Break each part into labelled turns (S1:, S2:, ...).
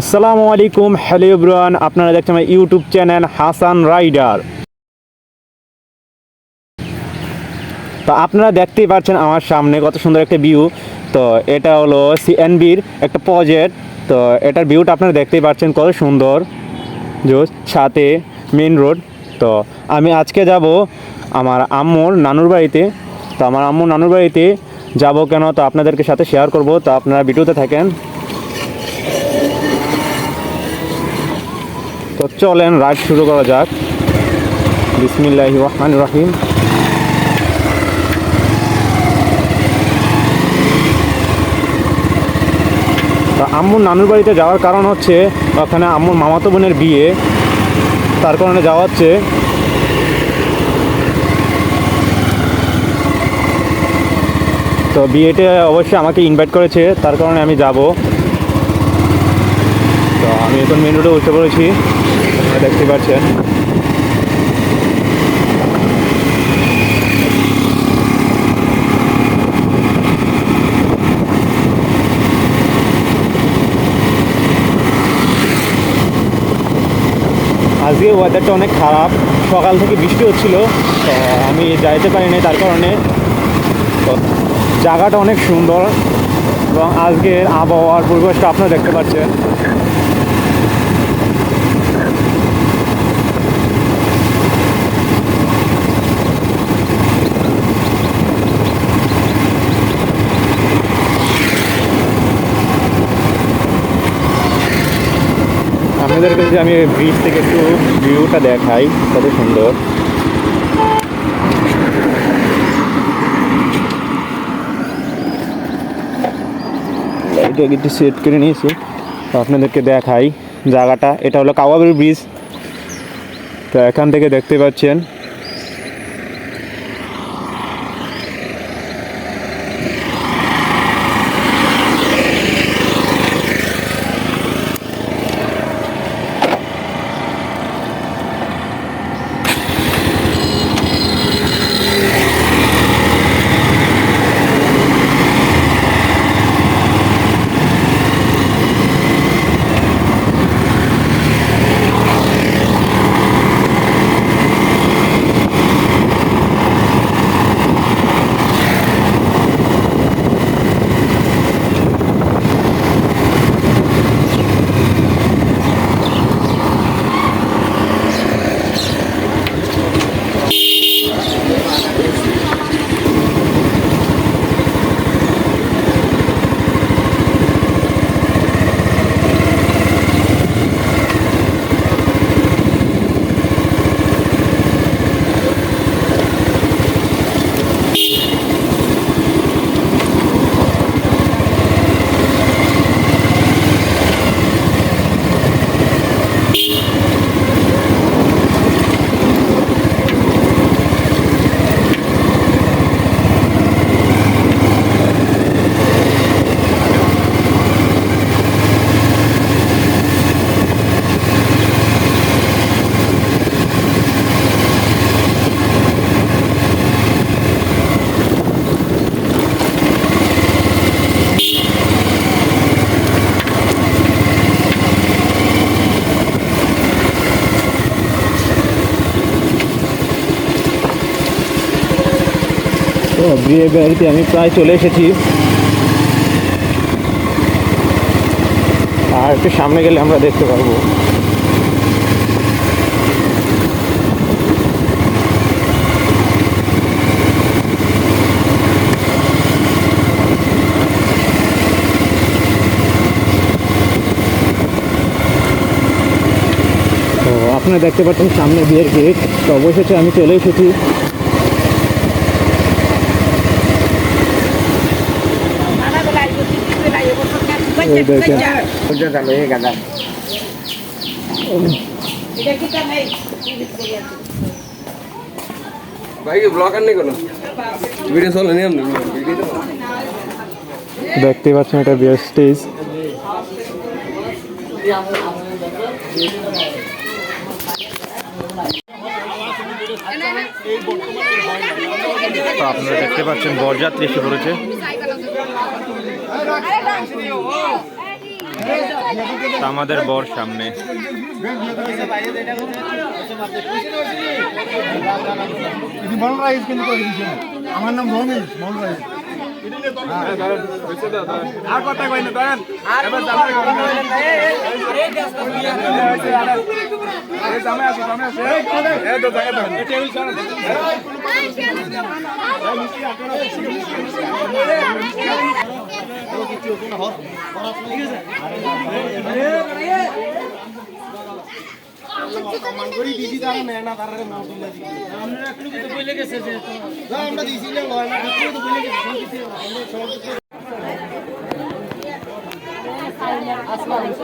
S1: আসসালামু আলাইকুম, hello bran আপনারা দেখছেন আমার ইউটিউব চ্যানেল হাসান রাইডার। তো আপনারা দেখতেই পাচ্ছেন আমার সামনে কত সুন্দর একটা ভিউ তো এটা হলো সিএনবির একটা প্রজেক্ট তো এটার ভিউটা আপনারা দেখতেই পাচ্ছেন কত সুন্দর। যে সাথে মেন রোড তো আমি আজকে যাব আমার আম্মুর নানুর বাড়িতে। তো আমার আম্মুর নানুর বাড়িতে যাব কেন? তো আপনাদেরকে সাথে শেয়ার করব। তো আপনারা ভিডিওতে থাকেন। তো চলেন রাইড শুরু করা যাক। বিসমিল্লাহি রহমান রহিম। আম্মুর নানুর বাড়িতে যাওয়ার কারণ হচ্ছে, ওখানে আম্মুর মামাতো বোনের বিয়ে। তার কারণে যাওয়া হচ্ছে। তো বিয়েতে অবশ্যই আমাকে ইনভাইট করেছে, তার কারণে আমি যাব। তো আমি এখন মেন রোডে উঠে পড়েছি। দেখতে পাচ্ছেন। আজকে ওয়েদারটা অনেক খারাপ। সকাল থেকে বৃষ্টি হচ্ছিল। আমি যাইতে পারিনি তার কারণে। জায়গাটা অনেক সুন্দর। এবং আজকের আবহাওয়ার পরিবেশটা আপনারা দেখতে পাচ্ছেন। আপনাদের কাছে আমি ব্রিজ থেকে একটু ভিউটা দেখাই, কত সুন্দর। লাইটটা একটু সেট করে নিয়েছি আপনাদেরকে দেখাই জায়গাটা। এটা হলো কাওয়াবের ব্রিজ তো এখান থেকে দেখতে পাচ্ছেন তো বিয়ে বাড়িতে আমি প্রায় চলে এসেছি। আর একটু সামনে গেলে আমরা দেখতে পারব। আপনারা দেখতে পাচ্ছেন সামনে বিয়ের গেট তো অবশেষে আমি চলে এসেছি। ওই দেখেন
S2: ভাই কি ব্লগ আর নেই কোনো ভিডিও চলে নি আপনি ভিডিও
S1: দেখতে পাচ্ছেন এটা বিয়ের স্টেজ আপনারা দেখতে পাচ্ছেন বরযাত্রী এসে পড়েছে।
S3: আমাদের বর সামনে
S4: আমার নাম মমিস
S5: আর কথা কই আর এই
S4: বলে গেছে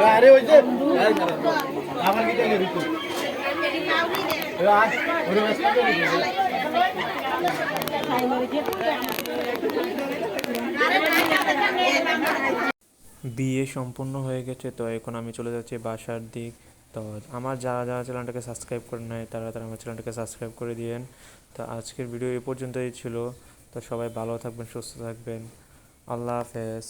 S4: আরে ওই যে আমার কি জানি রিকু রাজ ওরে ব্যস্ত
S1: বিয়ে সম্পূর্ণ হয়ে গেছে, তো এখন আমি চলে যাচ্ছি বাসার দিক। তো আমার যারা যারা চ্যানেলটাকে সাবস্ক্রাইব করে নেয় তারা তারা আমার চ্যানেলটাকে সাবস্ক্রাইব করে দিয়েন। তো আজকের ভিডিও এই পর্যন্তই ছিল। তো সবাই ভালো থাকবেন, সুস্থ থাকবেন। আল্লাহ হাফেজ।